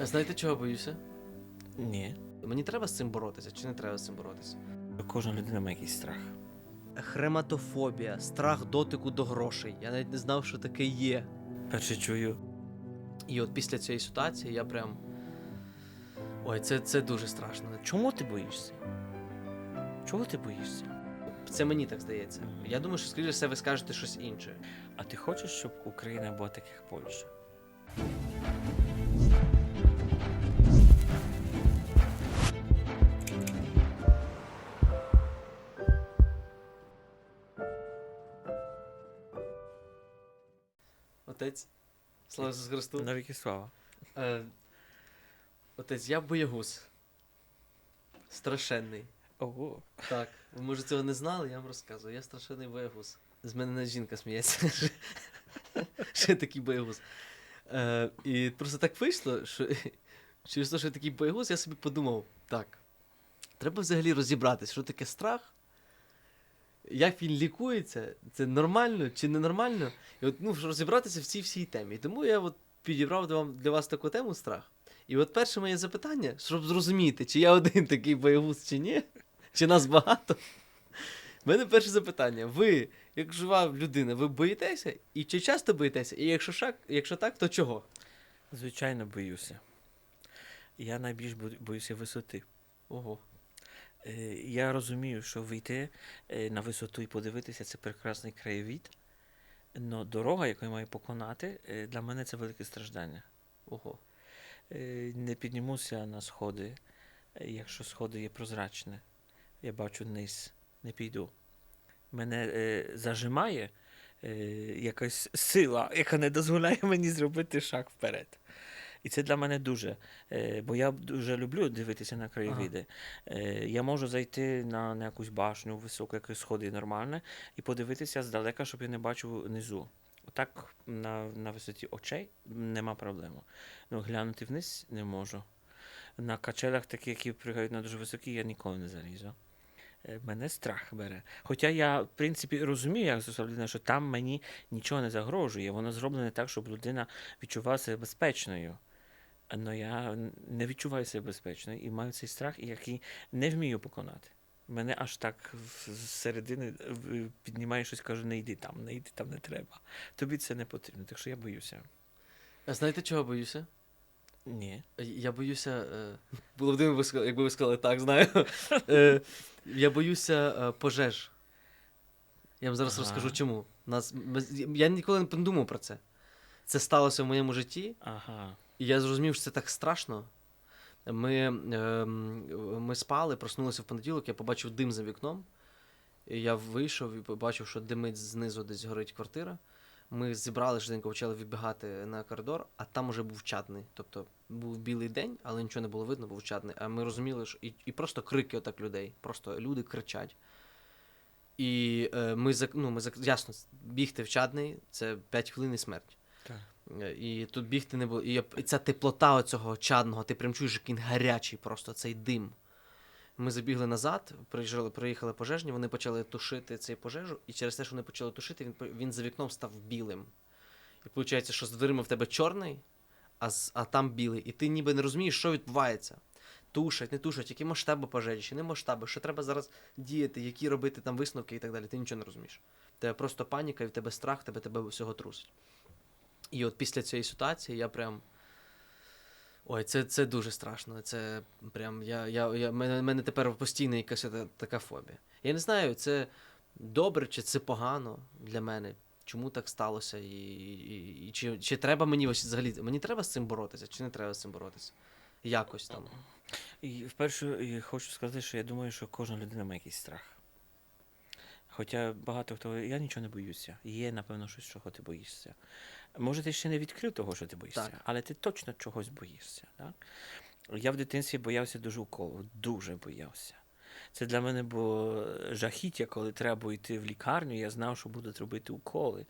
А Знаєте, чого боюся? Ні. Мені треба з цим боротися, чи не треба з цим боротися? Кожна людина має якийсь страх. Хрематофобія, страх дотику до грошей. Я навіть не знав, що таке є. Перше чую. І от після цієї ситуації я прям. Ой, це, це дуже страшно. Чому ти боїшся? Чого ти боїшся? Це мені так здається. Я думаю, що скоріше все ви скажете щось інше. А ти хочеш, щоб Україна була так, як Польща? Слава Ісусу Христу. Навіки слава. Е, отець, я боягуз. Страшенний. Ого. Так, ви може цього не знали, я вам розказую. Я страшенний боягуз. З мене навіть жінка сміється. Що такий боягуз. Е, і просто так вийшло, що через те, що я такий боягуз, я собі подумав: так, треба взагалі розібратись, що таке страх, як він лікується, це нормально чи ненормально. І от ну, розібратися в цій всій темі. Тому я от підібрав для, вам, для вас таку тему страх. І от перше моє запитання, щоб зрозуміти, чи я один такий боягуз, чи ні, чи нас багато. У мене перше запитання. Ви, як жива людина, ви боїтеся? І чи часто боїтеся? І якщо, шак, якщо так, то чого? Звичайно, боюся. Я найбільш боюся висоти. Ого. Е, Я розумію, що вийти е, на висоту і подивитися це прекрасний краєвід. але дорога, яку я маю поконати, е, для мене це велике страждання. Ого. Не піднімуся на сходи, якщо сходи є прозрачні. Я бачу низ, не піду. Мене е, зажимає е, якась сила, яка не дозволяє мені зробити шаг вперед. І це для мене дуже. Е, бо я дуже люблю дивитися на краєвиди. Е, я можу зайти на, на якусь башню високу, якісь сходи нормальне, і подивитися здалека, щоб я не бачив низу. Так на, на висоті очей нема проблеми. Ну, глянути вниз не можу. На качелях, такі, які пригають на дуже високі, я ніколи не залізу. Е, Мене страх бере. Хоча я, в принципі, розумію, як людина, що там мені нічого не загрожує. Воно зроблене так, щоб людина відчувала себе безпечною. Але я не відчуваю себе безпечною і маю цей страх, який не вмію поконати. Мене аж так з середини піднімає щось, каже, не йди там, не йди там не треба. Тобі це не потрібно, так що я боюся. А знаєте, чого боюся? Ні. Я боюся. Е... Було б дивно, якби ви сказали так, знаю. Е... Я боюся е, пожеж. Я вам зараз Ага. розкажу чому. Нас... Я ніколи не подумав про це. Це сталося в моєму житті. Ага. І я зрозумів, що це так страшно. Ми, ем, ми спали, проснулися в понеділок, я побачив дим за вікном. І я вийшов і побачив, що димить знизу десь горить квартира. Ми зібрали швиденько, почали вибігати на коридор, а там уже був чатний. Тобто був білий день, але нічого не було видно, був чатний. А ми розуміли, що і, і просто крики отак людей. Просто люди кричать. І е, ми, ну, ми ясно, бігти в чадний це 5 хвилин і смерть. Е, І тут бігти не було. І, ця теплота оцього чадного, ти прям чуєш, як він гарячий, просто цей дим. Ми забігли назад, приїжджали, приїхали пожежні, вони почали тушити цей пожежу, і через те, що вони почали тушити, він, він за вікном став білим. І виходить, що з дверима в тебе чорний, а, а там білий. І ти ніби не розумієш, що відбувається. Тушать, не тушать, які масштаби пожежі, чи не масштаби, що треба зараз діяти, які робити там висновки і так далі. Ти нічого не розумієш. Тебе просто паніка, і в тебе страх, тебе тебе всього трусить. І от після цієї ситуації я прям. Ой, це, це дуже страшно. Це прям. Я, я, я, мене, мене тепер постійно якась така фобія. Я не знаю, це добре чи це погано для мене. Чому так сталося? І, і, і чи, чи треба мені ось взагалі. Мені треба з цим боротися, чи не треба з цим боротися? Якось там. І вперше хочу сказати, що я думаю, що кожна людина має якийсь страх. Хоча багато хто я нічого не боюся. Є, напевно, щось, чого ти боїшся. Може, ти ще не відкрив того, що ти боїшся, Так. але ти точно чогось боїшся. Так? Я в дитинстві боявся дуже уколу, дуже боявся. Це для мене було жахіття, коли треба йти в лікарню, я знав, що будуть робити уколи,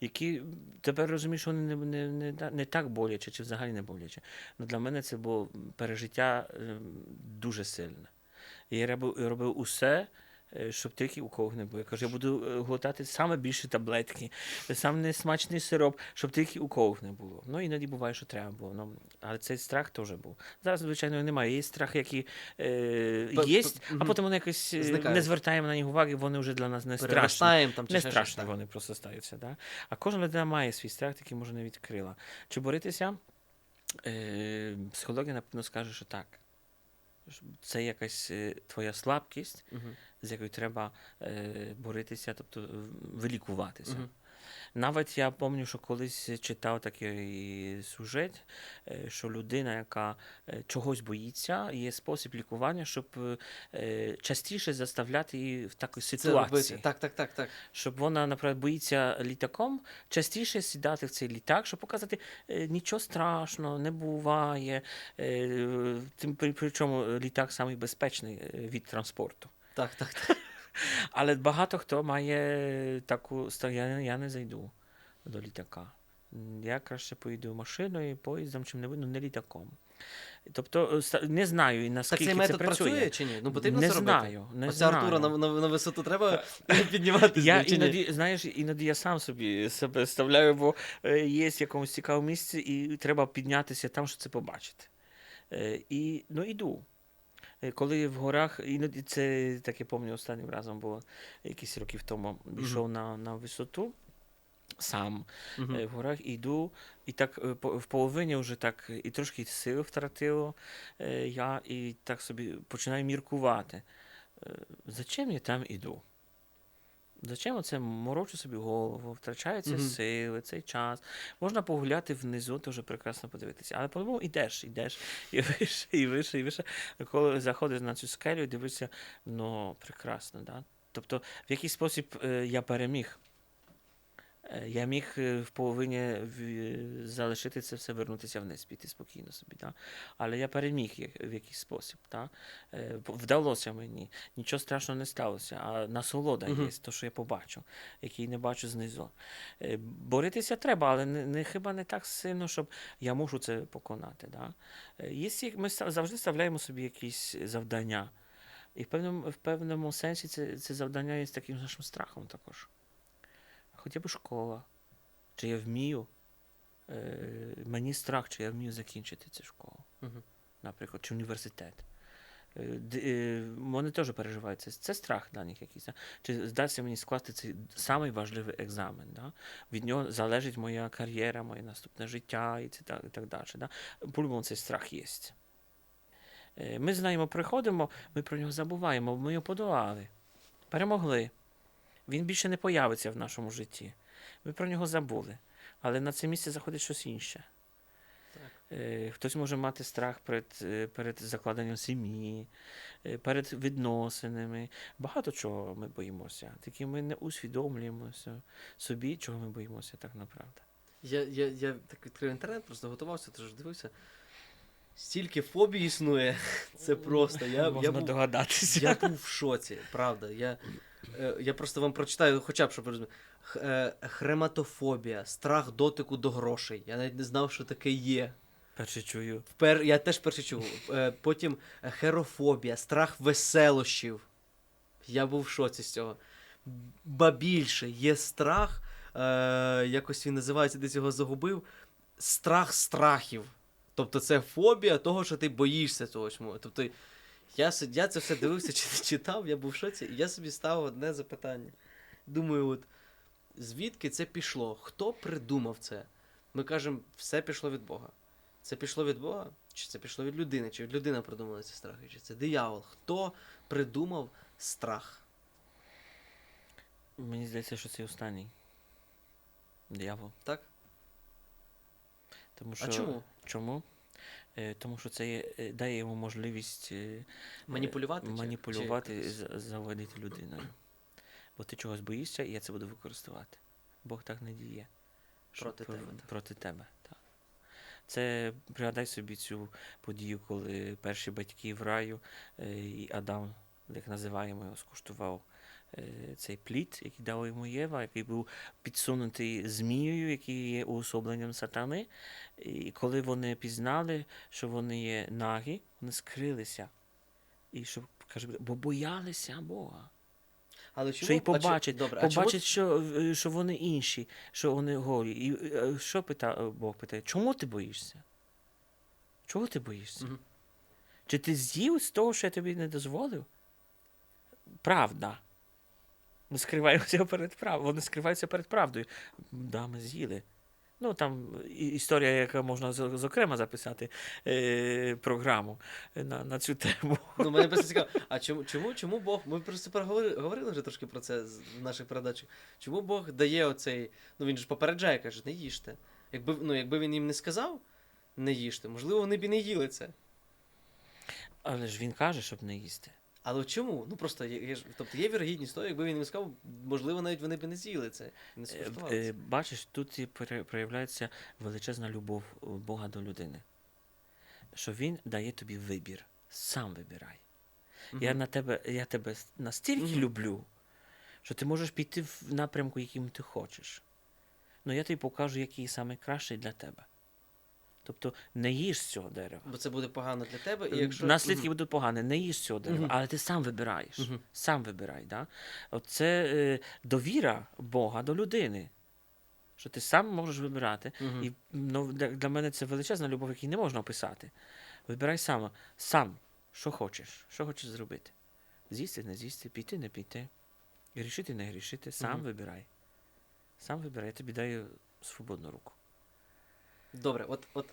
які тепер розумієш, що вони не, не, не, не так боляче, чи взагалі не боляче. Ну, для мене це було пережиття ем, дуже сильне. Я робив, робив усе, е, щоб тільки у кого не було. Я кажу, я буду е, глотати саме більше таблетки, саме несмачний сироп, щоб тільки у кого не було. Ну, іноді буває, що треба було. Ну, але цей страх теж був. Зараз, звичайно, немає. Є страх, які е, є, а потім вони якось е, Зникають. не звертаємо на них уваги, вони вже для нас не страшні. Там чи Не ще страшно вони просто стаються. Да? А кожна людина має свій страх, який може не відкрила. Чи боротися? Е, психологія, напевно, скаже, що так. Це якась е, твоя слабкість, угу. з якою треба е, боротися, тобто вилікуватися. Мгм. Навіть я пам'ятаю, що колись читав такий сюжет, е, що людина, яка е, чогось боїться, є спосіб лікування, щоб е, частіше заставляти її в такій ситуації. Так, так, так, так. щоб вона, наприклад, боїться літаком, частіше сідати в цей літак, щоб показати, нічого страшного, не буває. Тим при- причому літак самий безпечний е, від транспорту. Так, так, так. Але багато хто має таку ста- я, не зайду до літака. Я краще поїду машиною, поїздом, чим не ну, не літаком. Тобто е, не знаю, і Так наскільки цей це метод працює. працює чи ні? Ну потрібно не це робити. знаю, не Оця знаю. Артура на, на, на висоту треба піднімати. Я чи ні? іноді, знаєш, іноді я сам собі себе ставляю, бо е, є в якомусь цікавому місці, і треба піднятися там, щоб це побачити. Е, і ну іду. Е, Коли в горах, іноді це так я пам'ятаю, останнім разом було якісь років тому, йшов на, на висоту сам uh-huh. в горах іду, і так е, в половині вже так і трошки сили втратило я, і так собі починаю міркувати. Зачем я там іду? Зачем оце морочу собі голову, втрачаються Мгм. сили, цей час. Можна погуляти внизу, то вже прекрасно подивитися. Але по-моєму йдеш, йдеш, і вище, і вище, і вище. Коли заходиш на цю скелю і дивишся, ну, прекрасно, да? Тобто, в який спосіб е, я переміг. Е, Я міг е, в половині залишити це все, вернутися вниз, піти спокійно собі. Да? Але я переміг в якийсь спосіб. Да? Е, Вдалося мені, нічого страшного не сталося, а насолода є, то, що я побачу, який не бачу знизу. Е, Боротися треба, але не, не, хіба не так сильно, щоб я мушу це поконати. Да? Е, Є, ми завжди ставляємо собі якісь завдання. І в певному, в певному сенсі це, це завдання є таким нашим страхом також. Хоча б школа. Чи я вмію, е, мені страх, чи я вмію закінчити цю школу, Мгм. наприклад, чи університет. Е, е, Вони теж переживають це. Це страх для них якийсь. да. Чи здасться мені скласти цей самий важливий екзамен. Да? Від нього залежить моя кар'єра, моє наступне життя і, це, так, і так далі. Да? По-любому цей страх є. Е, Ми знаємо, приходимо, ми про нього забуваємо, ми його подолали, перемогли. Він більше не появиться в нашому житті. Ми про нього забули. Але на це місце заходить щось інше. Так. Е, Хтось може мати страх перед, е, перед закладенням сім'ї, е, перед відносинами. Багато чого ми боїмося. Тільки ми не усвідомлюємося собі, чого ми боїмося так направду. Я, я, я так відкрив інтернет, просто готувався, тож дивився. Стільки фобій існує. Це просто. Я, Можна я, був, догадатися. я був в шоці, правда. Я, я просто вам прочитаю, хоча б щоб ви розуміли. Е, Хрематофобія, страх дотику до грошей. Я навіть не знав, що таке є. Перше чую. Впер... Я теж перше чув. Е, Потім е, херофобія, страх веселощів. Я був в шоці з цього. Ба більше є страх, е, якось він називається, десь його загубив. Страх страхів. Тобто це фобія того, що ти боїшся цього. Тобто я, я це все дивився, чи- читав, я був в шоці, і я собі ставив одне запитання. Думаю, от звідки це пішло? Хто придумав це? Ми кажемо, все пішло від Бога. Це пішло від Бога? Чи це пішло від людини? Чи людина придумала ці страхи? Чи це диявол? Хто придумав страх? Мені здається, що це останній. Диявол. Так? Тому що, А чому? Чому? Е, тому що це е, дає йому можливість Маніпулювати? е, маніпулювати чи заводити людиною. Бо ти чогось боїшся, і я це буду використовувати. Бог так не діє. Проти про- тебе. Проти тебе. Так. Це пригадай собі цю подію, коли перші батьки в раю і Адам, як називаємо його, скуштував цей плід, який дав йому Єва, який був підсунутий змією, який є уособленням сатани. І коли вони пізнали, що вони є нагі, вони скрилися. І що каже, бо боялися Бога. Але чому Що і а чому- побачить, добре, а чому побачить, що, е, що вони інші, що вони голі. І е, що пита, е, Бог питає, чому ти боїшся? Чого ти боїшся? Мгм. Чи ти з'їв з того, що я тобі не дозволив? Правда. Ми скриваємося перед правдою. Вони скриваються перед правдою. Да, ми з'їли. Ну, там історія, яка можна зокрема записати е, програму на, на цю тему. Ну, мене просто цікаво, а чому, чому, чому Бог, ми просто проговорили, говорили вже трошки про це в наших передачах. Чому Бог дає оцей, ну він ж попереджає, каже, не їжте. Якби, ну, якби він їм не сказав, не їжте, можливо, вони б і не їли це. Але ж він каже, щоб не їсти. Але чому? Ну просто є, ж, тобто є вірогідність того, якби він їм сказав, можливо, навіть вони б не з'їли це. Не Е, е, це. Бачиш, тут проявляється величезна любов е, Бога до людини. Що він дає тобі вибір. Сам вибирай. Я на тебе, я тебе настільки Мгм. люблю, що ти можеш піти в напрямку, яким ти хочеш. Ну я тобі покажу, який саме кращий для тебе. Тобто не їж з цього дерева. Бо це буде погано для тебе, і якщо... Наслідки Мгм. будуть погані, не їж з цього дерева, Мгм. але ти сам вибираєш. Мгм. Сам вибирай. Да? Оце е, довіра Бога до людини. Що ти сам можеш вибирати. І ну, для, для мене це величезна любов, яку не можна описати. Вибирай сам, сам, що хочеш, що хочеш зробити. З'їсти, не з'їсти, піти, не піти. Грішити, не грішити. Сам вибирай. Сам вибирай, я тобі даю свободну руку. Добре, от, от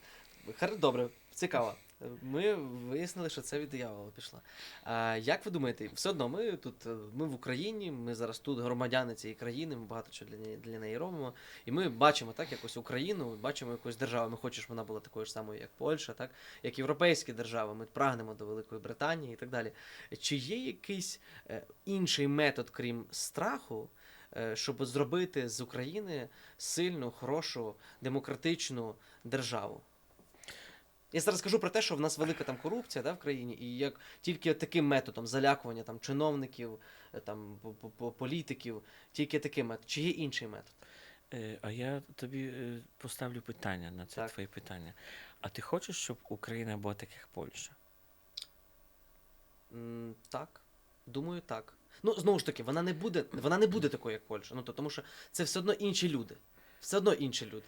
добре, цікаво. Ми вияснили, що це від диявола пішло. А, як ви думаєте, все одно ми тут, е, ми в Україні, ми зараз тут громадяни цієї країни, ми багато чого для неї, для неї робимо. І ми бачимо так, якось Україну, бачимо якусь державу. Ми хочемо, щоб вона була такою ж самою, як Польща, так, як європейські держави. Ми прагнемо до Великої Британії і так далі. Чи є якийсь е, інший метод, крім страху, щоб зробити з України сильну, хорошу, демократичну державу? Я зараз скажу про те, що в нас велика там корупція да, в країні, і як тільки таким методом залякування там чиновників, е, там по- по- по- політиків, тільки таким методом. Чи є інший метод? Е, а я тобі е, поставлю питання на це Так. твоє питання. А ти хочеш, щоб Україна була так, як Польща? Так. Думаю, так. Ну, знову ж таки, вона не буде, вона не буде такою, як Польща. Ну, то, тому що це все одно інші люди. Все одно інші люди.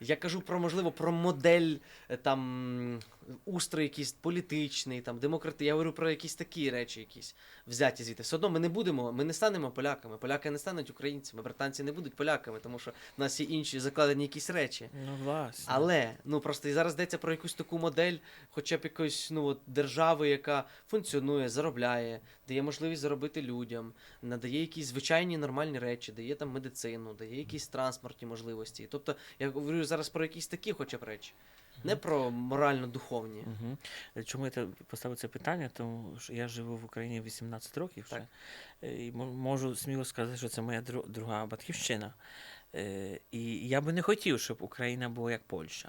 Я кажу про, можливо, про модель е, там устрой якийсь політичний, там, демократи. Я говорю про якісь такі речі, якісь взяті звідти. Все одно ми не будемо, ми не станемо поляками. Поляки не стануть українцями, британці не будуть поляками, тому що в нас є інші закладені якісь речі. Ну, власне. Але ну просто і зараз йдеться про якусь таку модель, хоча б якоїсь ну от держави, яка функціонує, заробляє, дає можливість заробити людям, надає якісь звичайні нормальні речі, дає там медицину, дає якісь транспортні можливості. Тобто я говорю зараз про якісь такі, хоча б речі, не про морально-духовні. Угу. Чому я поставив це питання? Тому що я живу в Україні 18 років вже. Так. Е, І можу сміло сказати, що це моя друга батьківщина. Е, І я би не хотів, щоб Україна була як Польща.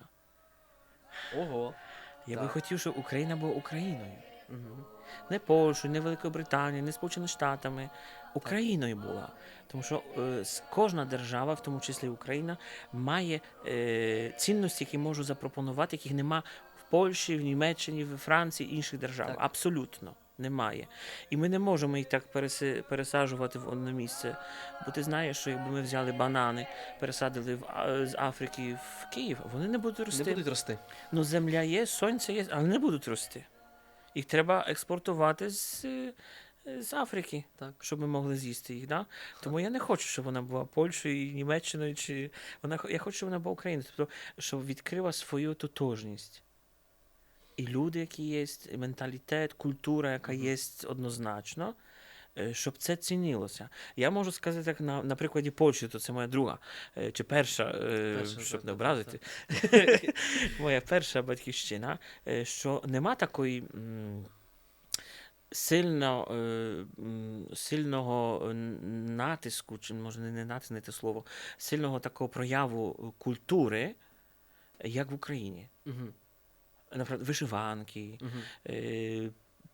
Ого. Я би хотів, щоб Україна була Україною. Угу. Не Польщею, не Великою Британією, не Сполученими Штатами. Україною була. Тому що е, кожна держава, в тому числі Україна, має е, цінності, які можу запропонувати, яких нема в Польщі, в Німеччині, в Франції, інших держав. Так. Абсолютно немає. І ми не можемо їх так пересаджувати в одне місце. Бо ти знаєш, що якби ми взяли банани, пересадили в, з Африки в Київ, вони не будуть рости. Не будуть рости. Ну, земля є, сонце є, але не будуть рости. Їх треба експортувати з, з Африки, Так. щоб ми могли з'їсти їх. Да? Тому я не хочу, щоб вона була Польщею, Німеччиною, чи вона я хочу, щоб вона була Україною, тобто, щоб відкрила свою тотожність. І люди, які є, і менталітет, культура, яка є однозначно, щоб це цінилося. Я можу сказати так на, на прикладі Польщі, то це моя друга е, чи перша, е, Перша, щоб не образити. Моя перша батьківщина, е, що нема такої. Сильно, е, сильного е, натиску, чи може не не натиск, не те слово, сильного такого прояву культури, як в Україні. Угу. Наприклад, вишиванки, Угу.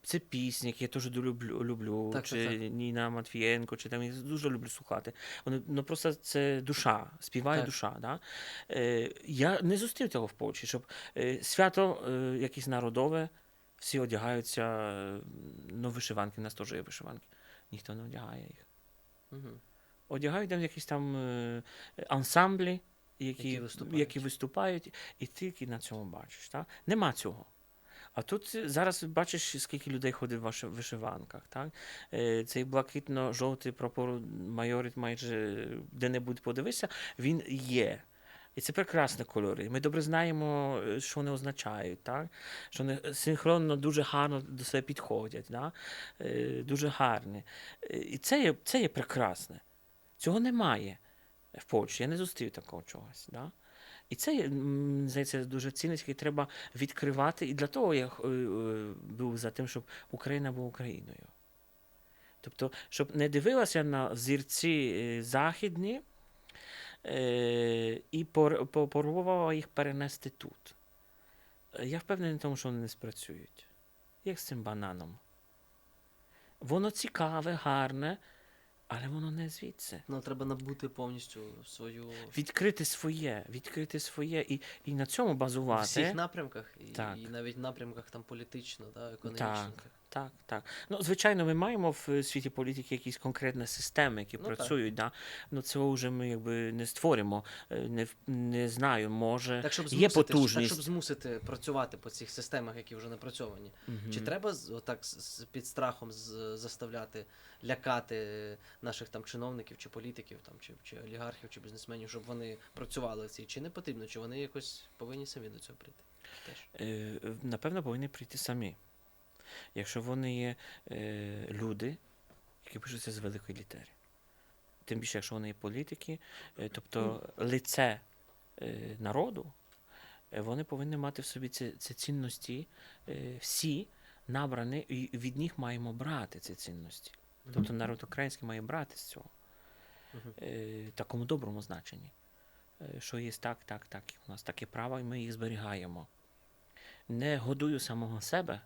Це пісні, які я дуже люблю, люблю Так, чи так, так. Ніна Матвієнко, чи там я дуже люблю слухати. Вони ну просто це душа, співає Так. душа. Да? Е, я не зустрів цього в Польщі, щоб е, свято е, якесь народове, всі одягаються, е, ну, вишиванки, в нас теж є вишиванки. Ніхто не одягає їх. Угу. Одягають там якісь там е, ансамблі, які, Які виступають. які виступають, і тільки на цьому бачиш. Так? Нема цього. А тут е, зараз бачиш, скільки людей ходить в вишиванках. Так? Е, Цей блакитно-жовтий прапор майорить майже де-небудь подивися, він є. І це прекрасні кольори. Ми добре знаємо, е, що вони означають, так? що вони синхронно дуже гарно до себе підходять? Е, дуже гарні. Е, І це є, це є прекрасне. Цього немає в Польщі. Я не зустрів такого чогось. Да? І це здається, дуже цінність, який треба відкривати. І для того я е, е, був за тим, щоб Україна була Україною. Тобто, щоб не дивилася на взірці е, західні і пор- по- пробувала їх перенести тут. Я впевнений в тому, що вони не спрацюють. Як з цим бананом. Воно цікаве, гарне, але воно не звідси. Ну, треба набути повністю свою Відкрити своє, відкрити своє і, і на цьому базувати базувати. всіх напрямках, і, Так. і навіть напрямках там політично, да, економічно. Так, так, так. Ну, звичайно, ми маємо в світі політики якісь конкретні системи, які Ну, так. працюють. Да? Ну, цього вже ми якби не створимо. Е, Не, не знаю, може. Так, щоб Є змусити, потужність. Так, щоб змусити працювати по цих системах, які вже напрацьовані. Мгм. Чи треба отак під страхом заставляти, лякати наших там чиновників чи політиків, там, чи, чи олігархів, чи бізнесменів, щоб вони працювали в цій? Чи не потрібно? Чи вони якось повинні самі до цього прийти? Теж. Е, напевно, повинні прийти самі. Якщо вони є е, люди, які пишуться з великої літери. Тим більше, якщо вони є політики, е, тобто лице е, народу, е, вони повинні мати в собі ці, ці цінності, е, всі набрані, і від них маємо брати ці цінності. Тобто народ український має брати з цього. Е, в такому доброму значенні. Що є так, так, так, у нас таке право, і ми їх зберігаємо. Не годую самого себе,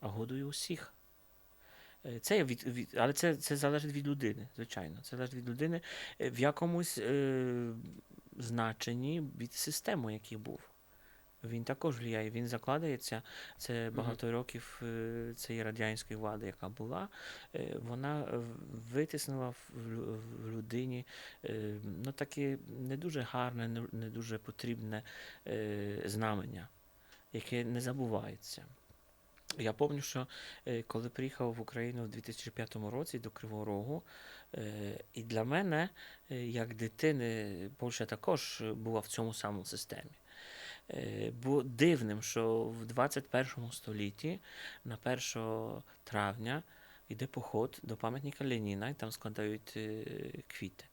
а годую усіх. Е, Це від, від, але це, це залежить від людини, звичайно. Це залежить від людини е, в якомусь е, значенні від системи, який був. Він також впливає, він закладається. Це багато років е, цієї радянської влади, яка була. Вона витиснила в, людині ну, таке не дуже гарне, не, дуже потрібне знамення, яке не забувається. Я пам'ятаю, що е, коли приїхав в Україну в 2005 році до Кривого Рогу, е, і для мене, е, як дитини, Польща також була в цьому самому системі. Було дивним, що в 21 столітті на 1 травня йде поход до пам'ятника Леніна, і там складають квіти.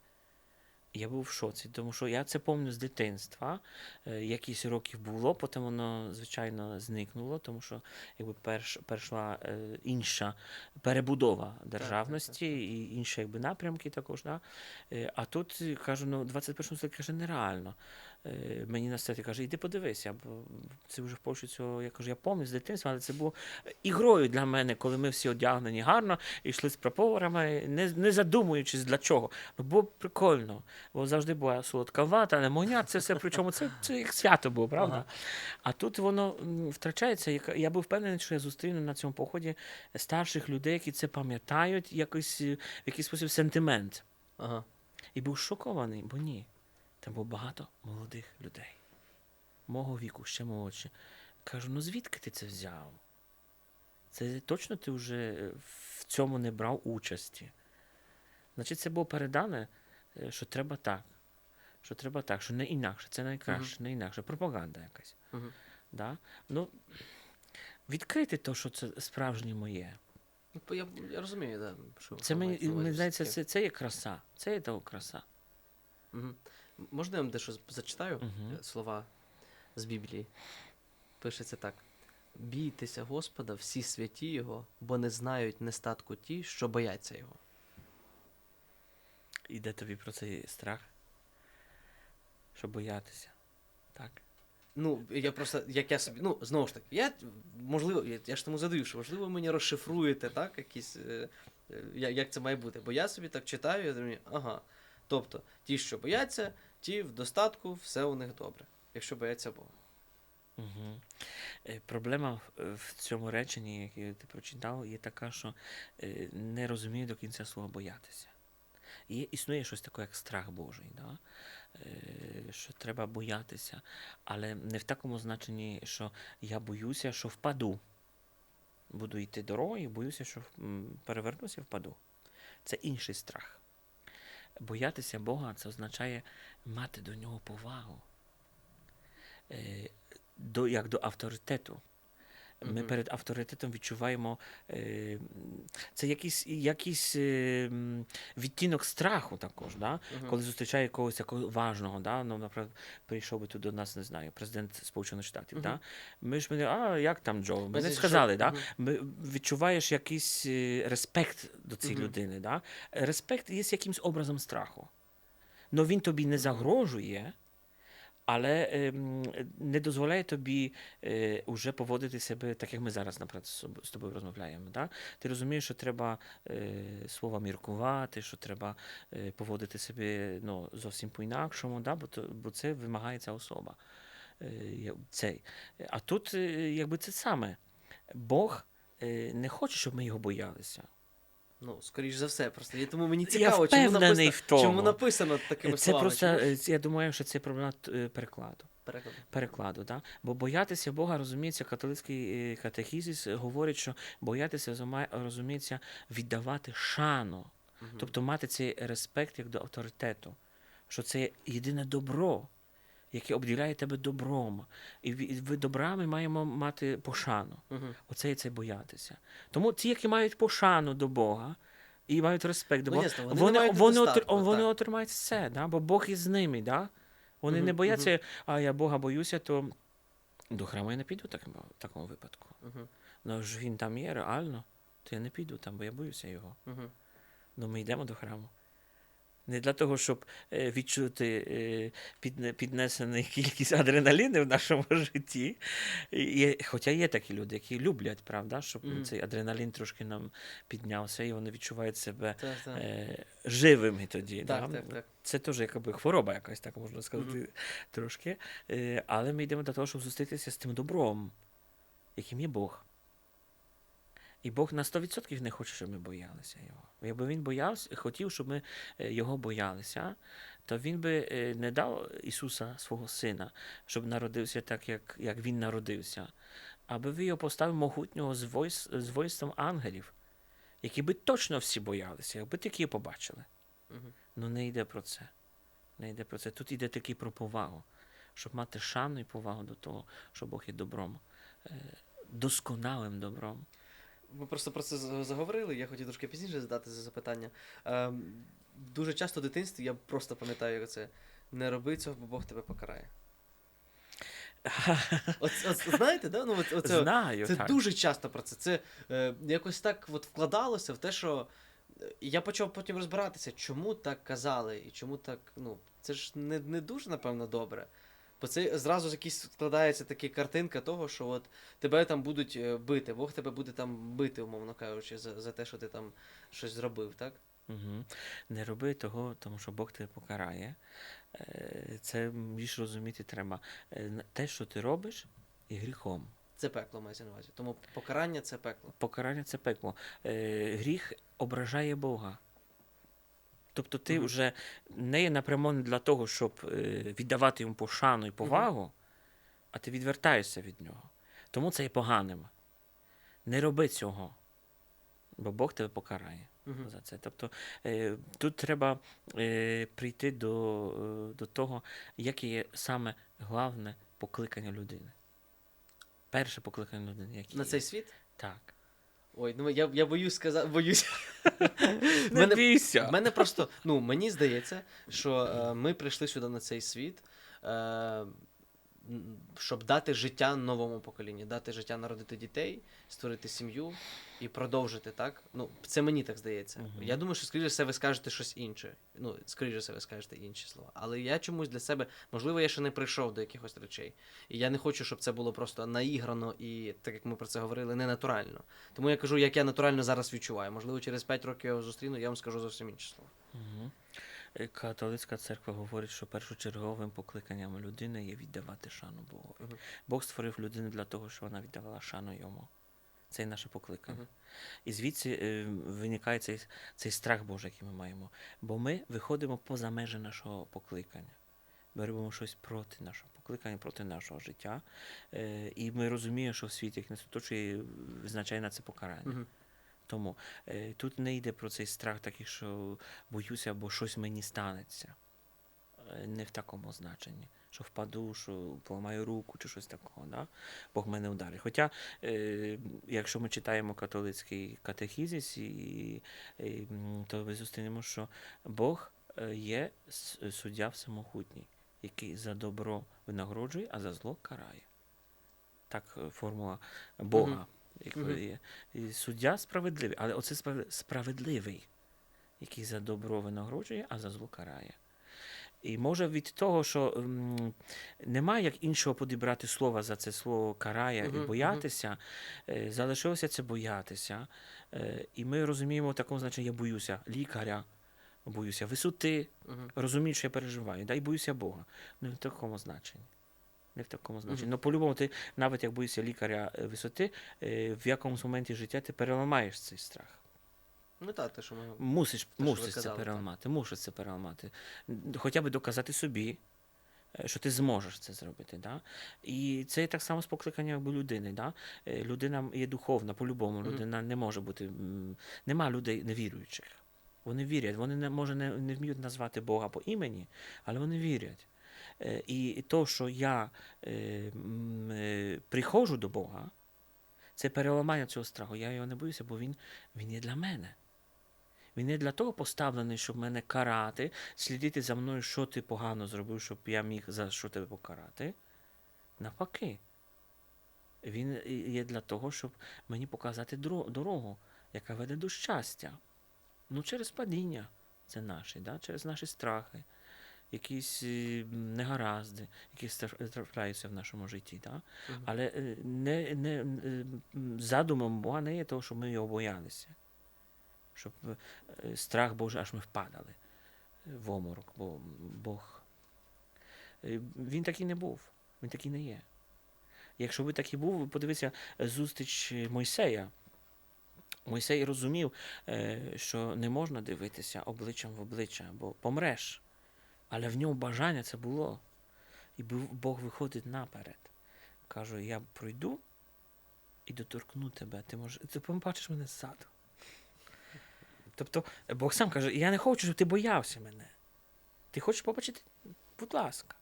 Я був в шоці, тому що я це пам'ятаю з дитинства. Е, Якісь років було, потім воно, звичайно, зникнуло, тому що якби перш, перейшла е, інша перебудова державності і інші якби, напрямки також. Да? Е, а тут кажу, ну 21 столітті каже, нереально. Е, мені на сеті каже, іди подивися, бо це вже в Польщі цього, я кажу, я пам'ятаю з дитинства, але це було ігрою для мене, коли ми всі одягнені гарно і йшли з прапорами, не, не задумуючись для чого. Ну, було прикольно, бо завжди була солодка вата, лимоня, це все, причому це, це як свято було, правда? Ага. А тут воно втрачається. Я був впевнений, що я зустріну на цьому поході старших людей, які це пам'ятають, якось е, в якийсь спосіб сентимент. Ага. І був шокований, бо ні. Там було багато молодих людей. Мого віку, ще молодші. Кажу, ну звідки ти це взяв? Це точно ти вже е, в цьому не брав участі. Значить, це було передане, е, що треба так. Що треба так, що не інакше, це найкраще, не інакше. Пропаганда якась. Мгм. Да? Ну, відкрити то, що це справжнє моє. Ну, Я, я розумію, да, що Це мені, мені здається, це, це є краса. Це є того краса. Мгм. Можна я вам дещо зачитаю? Е, Слова з Біблії. Пишеться так: Бійтеся Господа, всі святі Його, бо не знають нестатку ті, що бояться Його. Іде тобі про цей страх, щоб боятися. Так? Ну, я просто, як я собі, ну, знову ж таки, я, можливо, я, я ж тому задаю, що можливо мені розшифруєте, так, якісь, е, е, як це має бути. Бо я собі так читаю, я думаю, ага. Тобто, ті, що бояться, ті в достатку, все у них добре, якщо бояться Бога. Угу. Проблема в, цьому реченні, яке ти прочитав, є така, що е, не розумію до кінця слова боятися. Є, існує щось таке, як страх Божий, да? е, що треба боятися, але не в такому значенні, що я боюся, що впаду. Буду йти дорогою і боюся, що перевернуся і впаду. Це інший страх. Боятися Бога це означає мати до нього повагу, е, до, як до авторитету. Ми перед авторитетом відчуваємо е, це якийсь, якийсь е, відтінок страху також. Да? Мгм. Коли зустрічає якогось такого важного, да? ну, наприклад, прийшов би тут до нас, не знаю, президент Сполучених Штатів. Да? Ми ж ми, а як там Джо? Ми не сказали, що- да? Ми відчуваєш якийсь е, респект до цієї Мгм. людини. Да? Респект є якимсь образом страху. Но він тобі не загрожує, але не дозволяє тобі уже поводити себе так, як ми зараз, наприклад, з тобою розмовляємо. Да? Ти розумієш, що треба е, слова міркувати, що треба е, поводити себе ну, зовсім по-інакшому, да? бо, бо це вимагає ця особа. Е, цей. А тут якби це саме. Бог не хоче, щоб ми його боялися. Ну, скоріш за все, просто. І тому мені Я цікаво, чому впевнений написано, в тому. чому написано такими Це словами. просто, Чому е, я думаю, що це проблема е, перекладу. Перекладу. перекладу. Да? Бо боятися Бога, розуміється, католицький е, катехізис говорить, що боятися розуміється віддавати шану, Мгм. тобто мати цей респект як до авторитету, що це єдине добро, яке обділяє тебе добром. І ви добрами маємо мати пошану. Мгм. Оце і це боятися. Тому ті, які мають пошану до Бога. І мають респект до Ну, Бога. ясно, вони вони, мають вони, отр- вони отримають все, да? бо Бог із ними. Да? Вони не Мгм, бояться, а я Бога боюся, то до храму я не піду такому, в такому випадку. Мгм. Ну ж він там є, реально, то я не піду там, бо я боюся його. Ну ми йдемо до храму. Не для того, щоб е, відчути е, піднесену кількість адреналіну в нашому житті. І, хоча є такі люди, які люблять, правда, щоб Мгм. цей адреналін трошки нам піднявся, і вони відчувають себе Так, так. е, живими тоді. Так, да? так, так. Це теж якби хвороба якась, так можна сказати, Мгм. трошки. Але ми йдемо до того, щоб зустрітися з тим добром, яким є Бог. І Бог на 100% не хоче, щоб ми боялися його. Якби він боявся, хотів, щоб ми е, його боялися, то він би е, не дав Ісуса свого Сина, щоб народився так, як, як Він народився, аби він його поставив могутнього з, войс, з войством ангелів, які би точно всі боялися, якби його побачили. Мгм. Ну не йде про це. Не йде про це. Тут йде таки про повагу, щоб мати шану і повагу до того, що Бог є добром, е, досконалим добром. Ми просто про це заговорили, я хотів трошки пізніше задати це запитання. Ем, дуже часто в дитинстві я просто пам'ятаю як це. Не роби цього, бо Бог тебе покарає. От, от знаєте, да? ну, от, оце, Знаю, це так. дуже часто про це. Це е, якось так от вкладалося в те, що е, я почав потім розбиратися, чому так казали, і чому так. Ну, це ж не, не дуже, напевно, добре. Бо це зразу якийсь складається така картинка того, що от тебе там будуть е, бити, Бог тебе буде там бити, умовно кажучи, за, за те, що ти там щось зробив, так? Угу. Не роби того, тому що Бог тебе покарає. Е, Це більш розуміти треба. Е, Те, що ти робиш, є гріхом. Це пекло мається на увазі. Тому покарання це пекло. Покарання це пекло. Гріх ображає Бога. Тобто ти Мгм. вже не є напряму для того, щоб е, віддавати йому пошану і повагу, а ти відвертаєшся від нього. Тому це є поганим. Не роби цього, бо Бог тебе покарає Угу. за це. Тобто е, тут треба е, прийти до, до того, яке є саме головне покликання людини. Перше покликання людини. Яке На є. цей світ? Так. Ой, ну я, я боюсь сказати, боюсь. Не Мене- бійся. Мене просто, ну, мені здається, що е, ми прийшли сюди на цей світ, е, щоб дати життя новому поколінню, дати життя народити дітей, створити сім'ю і продовжити, так? Ну, це мені так здається. Мгм. Я думаю, що, скоріше все, ви скажете щось інше. Ну, скоріше все, ви скажете інші слова. Але я чомусь для себе, можливо, я ще не прийшов до якихось речей. І я не хочу, щоб це було просто наіграно і, так як ми про це говорили, не натурально. Тому я кажу, як я натурально зараз відчуваю. Можливо, через 5 років я його зустріну, я вам скажу зовсім інші слова. Угу. Католицька церква говорить, що першочерговим покликанням людини є віддавати шану Богу. Мгм. Бог створив людину для того, щоб вона віддавала шану йому. Це є наше покликання. Мгм. І звідси е, виникає цей, цей страх Божий, який ми маємо. Бо ми виходимо поза межі нашого покликання. Ми робимо щось проти нашого покликання, проти нашого життя. Е, і ми розуміємо, що в світі як нас оточує, визначає на це покарання. Мгм. Тому е, тут не йде про цей страх, такий, що боюся, бо щось мені станеться. Е, Не в такому значенні, що впаду, що поламаю руку чи щось такого. Да? Бог мене ударить. Хоча, е, якщо ми читаємо католицький катехізис, і, і, то ми зустрінемо, що Бог е, є суддя всемогутній, який за добро винагороджує, а за зло карає. Так формула Бога. Якби є. І суддя справедливий, але оце справедливий, який за добро винагороджує, а за зло карає. І може від того, що м, немає як іншого підібрати слова за це слово карає Мгм, і боятися, е, залишилося це боятися. Е, і ми розуміємо в такому значенні, я боюся лікаря, боюся висоти, Мгм. розумію, що я переживаю, да, і боюся Бога. Не в такому значенні. Не в такому значенні. Ну, по-любому, ти, навіть як боїшся лікаря е, висоти, е, в якомусь моменті життя ти переламаєш цей страх. Ну так, те, що ми. Мусиш, що ви мусиш це казали, так. переламати, мусиш це переламати. Хоча б доказати собі, е, що ти зможеш це зробити. Да? І це так само з покликанням людини. Да? Людина є духовна, по-любому. Людина не може бути. Нема людей невіруючих. Вони вірять, вони не, може, не, не вміють назвати Бога по імені, але вони вірять. Е, І то, що я е, е, приходжу до Бога, це переламання цього страху. Я його не боюся, бо він, він є для мене. Він не для того поставлений, щоб мене карати, слідити за мною, що ти погано зробив, щоб я міг за що тебе покарати. Навпаки. Він є для того, щоб мені показати дорогу, яка веде до щастя. Ну, через падіння це наші, да? через наші страхи, якісь е, негаразди, які трапляються в нашому житті. Да? Мгм. Але е, не, не, е, задумом Бога не є того, щоб ми його боялися. Щоб страх Божий аж ми впадали в оморок, бо Бог. Він такий не був, він такий не є. Якщо би такий був, подивіться зустріч Мойсея. Мойсей розумів, що не можна дивитися обличчям в обличчя, бо помреш. Але в ньому бажання це було. І Бог виходить наперед. Каже, я пройду і доторкну тебе. Ти може, ти побачиш мене ззаду. Тобто Бог сам каже, я не хочу, щоб ти боявся мене. Ти хочеш побачити? Будь ласка.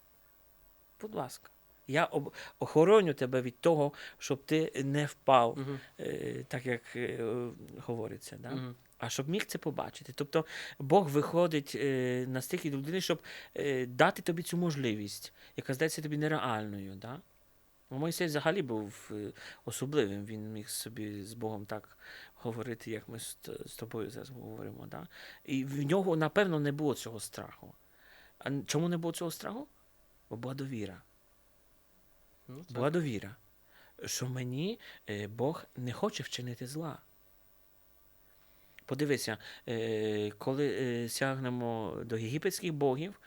Будь ласка. Я об... охороню тебе від того, щоб ти не впав, е, так як е, говориться. Да? Мгм. А щоб міг це побачити. Тобто Бог виходить е, настільки до людини, щоб е, дати тобі цю можливість, яка здається тобі нереальною. Да? Мойсей взагалі був е, особливим. Він міг собі з Богом так говорити, як ми з, тобою зараз говоримо. Да? І в нього, напевно, не було цього страху. А чому не було цього страху? Бо була довіра. Ну, Була довіра, що мені е, Бог не хоче вчинити зла. Подивися, е, коли е, сягнемо до єгипетських богів,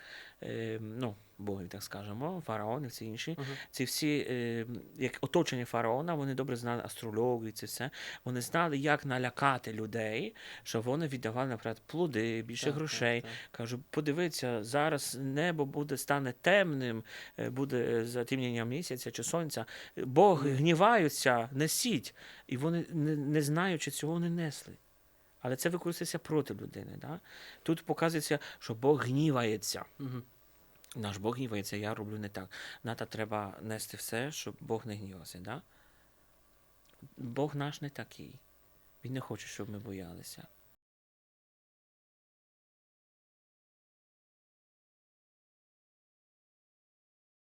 е, ну, богів, так скажемо, фараон і всі інші, Мгм. ці всі, як оточення фараона, вони добре знали астрологію, це все. Вони знали, як налякати людей, щоб вони віддавали, наприклад, плоди, більше Так, грошей. так, так. Кажу, подивіться, зараз небо буде стане темним, буде затемнення місяця чи сонця. Боги гніваються, несіть. І вони, не, не знаючи цього, не несли. Але це використовується проти людини. Да? Тут показується, що Бог гнівається. Угу. Наш Бог гнівається, я роблю не так. Ната треба нести все, щоб Бог не гнівався. Да? Бог наш не такий. Він не хоче, щоб ми боялися.